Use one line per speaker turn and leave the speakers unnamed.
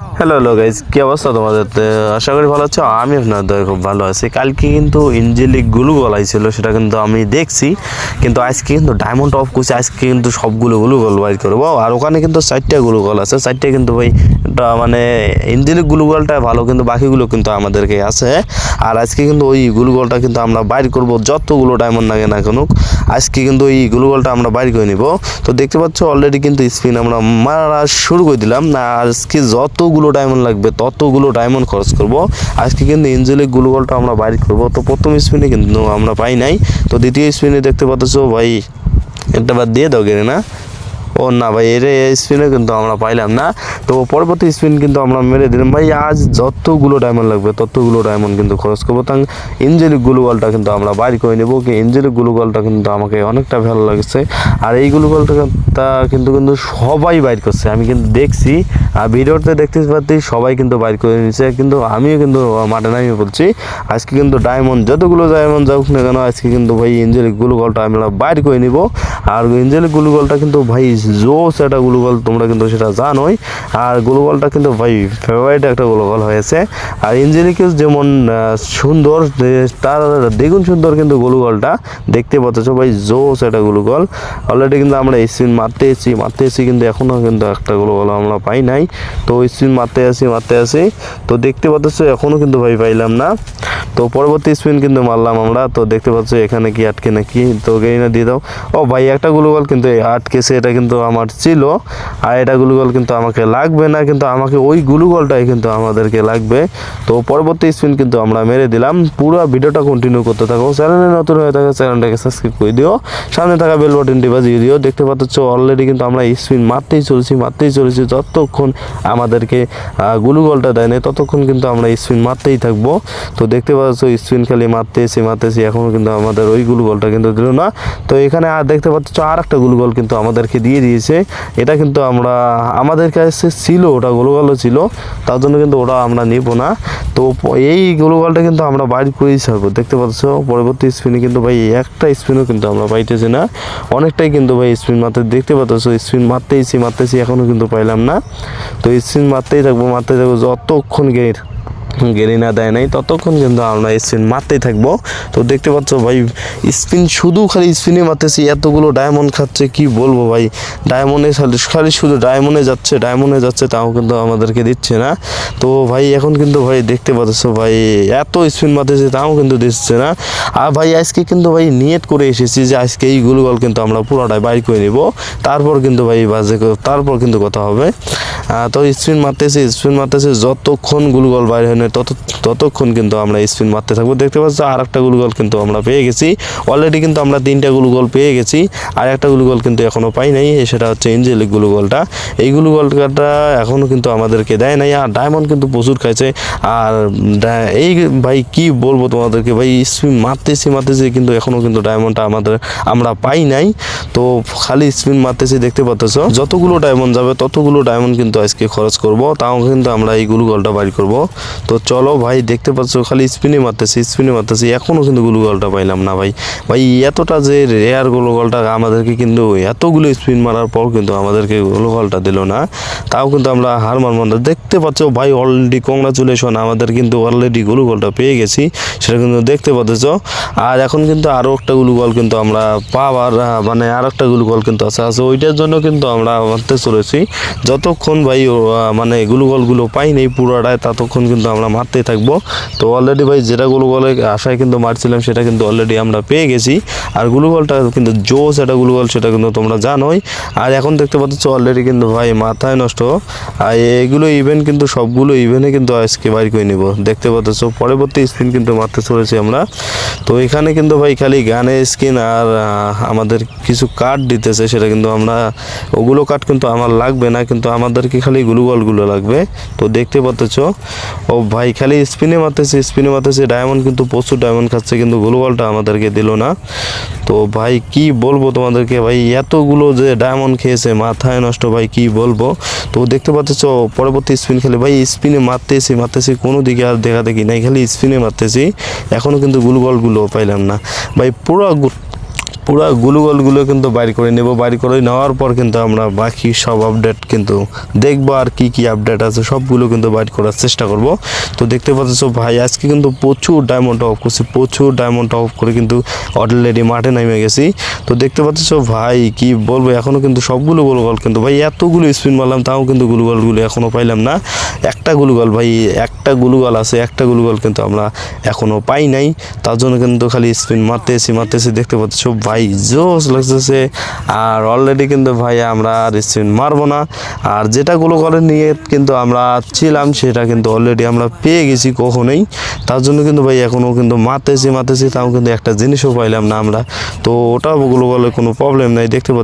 Hello hello guys কি অবস্থা তোমাদের? আশা করি ভালো আছো? আমি আপনাদের খুব ভালো আছি। কালকে কিন্তু ইঞ্জেলিক গুলু গলাই ছিল, সেটা কিন্তু আমি দেখছি। কিন্তু আজকে কিন্তু ডায়মন্ড অফ করছে আজকে কিন্তু সবগুলো গুলু গল বাইর করব। আর ওখানে কিন্তু চারটে গুলু গল আছে। চারটে কিন্তু ভাই মানে ইঞ্জেলিক গুলু গলটা ভালো, কিন্তু বাকিগুলো কিন্তু আমাদেরকে আছে। আর আজকে কিন্তু ওই গুলু গলটা কিন্তু আমরা বাইর করব, যতগুলো ডায়মন্ড লাগে না কেন। আজকে কিন্তু ওই গুলু গলটা আমরা বাইর করে নিব। তো দেখতে পাচ্ছ অলরেডি কিন্তু স্পিন আমরা মারা শুরু করে দিলাম। না আজকে যতগুলো ডায়মন্ড লাগবে, ততগুলো ডায়মন্ড খরচ করব। আজকে কিন্তু এঞ্জেলিক গুলগলটা আমরা বাইর করব। তো প্রথম স্পিনে কিন্তু আমরা পাই নাই। তো দ্বিতীয় স্পিনে দেখতে পাচ্ছ, ভাই, একটা বার দিয়ে দাও গেলে না। ও না ভাই, এর স্পিনে কিন্তু আমরা পাইলাম না। তো পরবর্তী স্পিন কিন্তু আমরা মেরে দিলাম। ভাই, আজ যতগুলো ডায়মন্ড লাগবে, ততগুলো ডায়মন্ড কিন্তু খরচ করব। তাং ইঞ্জেলিক গ্লুগলটা কিন্তু আমরা বাইর করে নেব। কি ইঞ্জেলিক গ্লুগলটা কিন্তু আমাকে অনেকটা ভালো লাগছে। আর এই গ্লুগলটা কিন্তু কিন্তু সবাই বাইর করছে। আমি কিন্তু দেখছি, আর ভিডিওতে দেখতে পাচ্ছি সবাই কিন্তু বাইর করে নিচ্ছে কিন্তু আমিও কিন্তু মাঠে নামিয়ে বলছি আজকে কিন্তু ডায়মন্ড যতগুলো ডায়মন্ড যাক না কেন, আজকে কিন্তু ভাই ইঞ্জেলিক গ্লুগলটা আমরা বাইর করে নিব। আর ইঞ্জেলিক গ্লুগলটা কিন্তু ভাই জোস একটা গ্লুগল তোমরা কিন্তু সেটা জানোই। আর গ্লুগলটা কিন্তু ভাই ফেভারিট একটা গ্লুগল হয়েছে। আর ইঞ্জেলিকেস যেমন সুন্দর তার দ্বিগুণ সুন্দর কিন্তু গ্লুগলটা দেখতে পাচ্ছ ভাই জোস একটা গ্লুগল অলরেডি কিন্তু আমরা স্পিন মারতে এসেছি মারতে এসেছি কিন্তু এখনও কিন্তু একটা গ্লুগল আমরা পাই নাই। তো স্পিন মারতে আসি মারতে আসি। তো দেখতে পাচ্ছ, এখনও কিন্তু ভাই পাইলাম না। তো পরবর্তী স্পিন কিন্তু মারলাম আমরা। তো দেখতে পাচ্ছ, এখানে কি আটকে নাকি? তো গেইনা দিয়ে দাও। ও ভাই, একটা গ্লুগল কিন্তু আটকেছে, এটা কিন্তু আমার ছিল। আর এটা গ্লুগল কিন্তু আমাকে লাগবে না, কিন্তু আমাকে ওই গ্লুগলটাই কিন্তু আমাদেরকে লাগবে। তো পরবর্তী স্পিন কিন্তু আমরা মেরে দিলাম। পুরো ভিডিওটা কন্টিনিউ করতে থাকো। চ্যানেলে নতুন হয়ে থাকে চ্যানেলটাকে সাবস্ক্রাইব করে দিও। সামনে থাকা বেল বাটনটি বাজিয়ে দিও। দেখতে পাচ্ছ অলরেডি কিন্তু আমরা স্পিন মারতেই চলেছি মারতেই চলেছি। যতক্ষণ আমাদেরকে গ্লুগলটা দেয় না ততক্ষণ কিন্তু আমরা স্পিন মারতেই থাকব। তো দেখতে পাচ্ছ স্পিন খালি মারতেছি মারতেছি। এখনও কিন্তু আমাদের ওই গ্লুগলটা কিন্তু দিল না। তো এখানে আর দেখতে পাচ্ছ আর একটা গ্লুগল কিন্তু আমাদেরকে দিয়ে দিয়েছে। এটা কিন্তু আমরা, আমাদের কাছে ছিল, ওটা গোলগালও ছিল, তার জন্য কিন্তু ওটা আমরা নিব না। তো এই গোলগালটা কিন্তু আমরা বাইর করেই ছাড়বো। দেখতে পাচ্ছ, পরবর্তী স্পিনে কিন্তু ভাই একটা স্পিনও কিন্তু আমরা পাইতেছি না। অনেকটাই কিন্তু ভাই, স্পিন মারতে, দেখতে পাচ্ছ, স্পিন মারতেইছি মারতেছি এখনও কিন্তু পাইলাম না। তো স্পিন মারতেই থাকব মারতেই থাকব, যতক্ষণ গেট গেরি না, দেয় নাই। ততক্ষণ কিন্তু আমরা স্পিন মারতেই থাকব। তো দেখতে পাচ্ছ ভাই স্পিন শুধু খালি স্পিনে মারতেছি। এতগুলো ডায়মন্ড খাচ্ছে, কি বলব ভাই? ডায়মন্ডে খালি খালি শুধু ডায়মন্ডে যাচ্ছে ডায়মন্ডে যাচ্ছে, তাও কিন্তু আমাদেরকে দিচ্ছে না। তো ভাই, এখন কিন্তু ভাই, দেখতে পাচ্ছ ভাই, এত স্পিন মারতেছে, তাও কিন্তু দিচ্ছে না। আর ভাই, আজকে কিন্তু ভাই, নিয়ত করে এসেছি যে আজকে এই গুলগল কিন্তু আমরা পুরোটাই বাইর করে নিব। তারপর কিন্তু ভাই, বাজে তারপর কিন্তু কথা হবে। তো স্পিন মারতেছে স্পিন মারতেছে, যতক্ষণ গুলগল বাইর হয় না তত, ততক্ষণ কিন্তু আমরা স্পিন মারতে থাকব। দেখতে পাচ্ছ আর একটা গুলগল কিন্তু আমরা পেয়ে গেছি। অলরেডি কিন্তু আমরা তিনটা গুলগল পেয়ে গেছি। আর একটা গুলগল কিন্তু এখনও পাই নাই, সেটা হচ্ছে এঞ্জেলিক গুলগলটা। এই গুলগলটা এখনও কিন্তু আমাদেরকে দেয় নাই, আর ডায়মন্ড কিন্তু প্রচুর খাইছে। আর এই ভাই, কি বলব তোমাদেরকে ভাই, স্পিন মারতেছি মারতেছি, কিন্তু এখনও কিন্তু ডায়মন্ডটা আমাদের, আমরা পাই নাই। তো খালি স্পিন মারতেছি, দেখতে পাচ্ছ। যতগুলো ডায়মন্ড যাবে, ততগুলো ডায়মন্ড কিন্তু আজকে খরচ করব। তাও কিন্তু আমরা এই গুলগলটা বাড়ি করব। তো চলো ভাই, দেখতে পাচ্ছ, খালি স্পিনে মারতেছি স্পিনে মারতেছি। এখনও কিন্তু গুলগলটা পাইলাম না ভাই। ভাই, এতটা যে রেয়ার গুলগলটা আমাদেরকে কিন্তু এতগুলো স্পিন মারার পর কিন্তু আমাদেরকে গুলগলটা দিল না। তাও কিন্তু আমরা হার মানব না। দেখতে পাচ্ছ ভাই অলরেডি কংগ্রাচুলেশন আমাদের কিন্তু অলরেডি গুলগলটা পেয়ে গেছি, সেটা কিন্তু দেখতে পাচ্ছ। আর এখন কিন্তু আরও একটা গুলগল কিন্তু আমরা পাওয়ার মানে আর একটা গুলগল কিন্তু আছে। আছে ওইটার জন্য কিন্তু আমরা মারতে চলেছি। যতক্ষণ ভাই মানে গুলগলগুলো পাই নেই পুরোটায় ততক্ষণ কিন্তু আমরা মারতেই থাকব। তো অলরেডি ভাই যেটা গুলগলে আশায় কিন্তু মারছিলাম, সেটা কিন্তু অলরেডি আমরা পেয়ে গেছি। আর গুলগলটা কিন্তু জোস একটা গুলগল সেটা কিন্তু তোমরা জানোই। আর এখন দেখতে পাচ্ছ অলরেডি কিন্তু ভাই মাথায় নষ্ট। আর এগুলো ইভেন্ট কিন্তু সবগুলো ইভেন্টে কিন্তু আজকে বাইর করে নিব। দেখতে পাচ্ছ, পরবর্তী স্পিন কিন্তু মারতে চলেছি আমরা। তো এখানে কিন্তু ভাই খালি গানের স্কিন আর আমাদের কিছু কার্ড দিতেছে, সেটা কিন্তু আমরা, ওগুলো কার্ড কিন্তু আমার লাগবে না, কিন্তু আমাদেরকে খালি গ্লুগলগুলো লাগবে। তো দেখতে পাচ্ছ, ও ভাই, খালি স্পিনে মারতেছে স্পিনে মারতেছে ডায়মন্ড কিন্তু প্রচুর ডায়মন্ড খাচ্ছে, কিন্তু গ্লুগলটা আমাদেরকে দিল না। তো ভাই, কি বলব তোমাদেরকে ভাই, এতগুলো যে ডায়মন্ড খেয়েছে, মাথায় নষ্ট ভাই, কি বলব? তো দেখতে পাচ্ছ, পরবর্তী স্পিন খেলে ভাই স্পিনে মারতেছি মারতেছি, কোনো দিকে আর দেখা দেখি নাই, খালি স্পিনে মারতেছি। এখনও কিন্তু গুলগলগুলো পাইলাম না। ভাই, পুরো পুরো গুলুগলগুলো কিন্তু বাইর করে নেব। বাইর করে নেওয়ার পর কিন্তু আমরা বাকি সব আপডেট কিন্তু দেখব আর কি কি আপডেট আছে। সবগুলো কিন্তু বাইর করার চেষ্টা করব। তো দেখতে পাচ্ছ ভাই, আজকে কিন্তু প্রচুর ডায়মন্ড অফ করছি। প্রচুর ডায়মন্ড অফ করে কিন্তু অলরেডি মাঠে নেমে গেছি। তো দেখতে পাচ্ছ ভাই, কি বলব এখনও কিন্তু সবগুলো গুলগল কিন্তু ভাই, এতগুলো স্পিন মারলাম, তাও কিন্তু গুলগলগুলো এখনও পাইলাম না। একটা গুলগল ভাই, একটা গুলগল আছে, একটা গুলগল কিন্তু আমরা এখনও পাই নাই। তার জন্য কিন্তু খালি স্পিন মারতেছি মারতেছি। দেখতে পাচ্ছ ভাই জোস লাগতেছে। আর অলরেডি কিন্তু ভাই আমরা স্পিন মারবো না। আর যেটা করে নিয়ে কিন্তু আমরা ছিলাম, সেটা কিন্তু অলরেডি আমরা পেয়ে গেছি কখনোই। তার জন্য কিন্তু ভাই এখনও কিন্তু মাতেছি মাতেছি তাও কিন্তু একটা জিনিসও পাইলাম না আমরা। তো ওটা গুলগলে কোনো প্রবলেম নাই, দেখতে পাচ্ছ